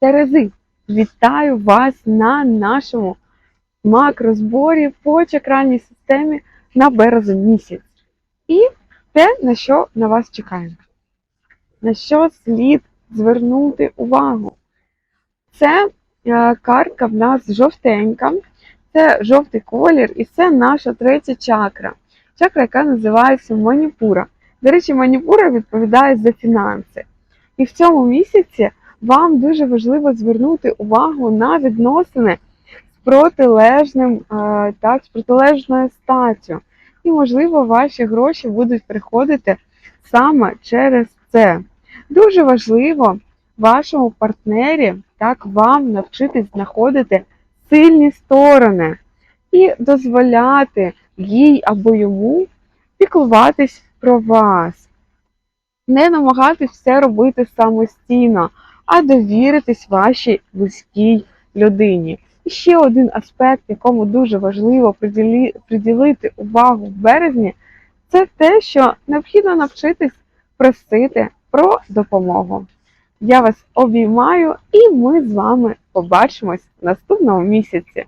Терези, вітаю вас на нашому макрозборі по чакральній системі на березень місяць. І те, на що на вас чекає. На що слід звернути увагу? Це е, картка в нас жовтенька, це жовтий колір, і це наша третя чакра. Чакра, яка називається Маніпура. До речі, Маніпура відповідає за фінанси. І в цьому місяці вам дуже важливо звернути увагу на відносини з протилежним, е, так, з протилежною статтю. І, можливо, ваші гроші будуть приходити саме через це. Дуже важливо вашому партнері так вам навчитись знаходити сильні сторони і дозволяти їй або йому піклуватись про вас. Не намагатись все робити самостійно, а довіритись вашій близькій людині. І ще один аспект, якому дуже важливо приділити увагу в березні, це те, що необхідно навчитись просити про допомогу. Я вас обіймаю, і ми з вами побачимось в наступному місяці.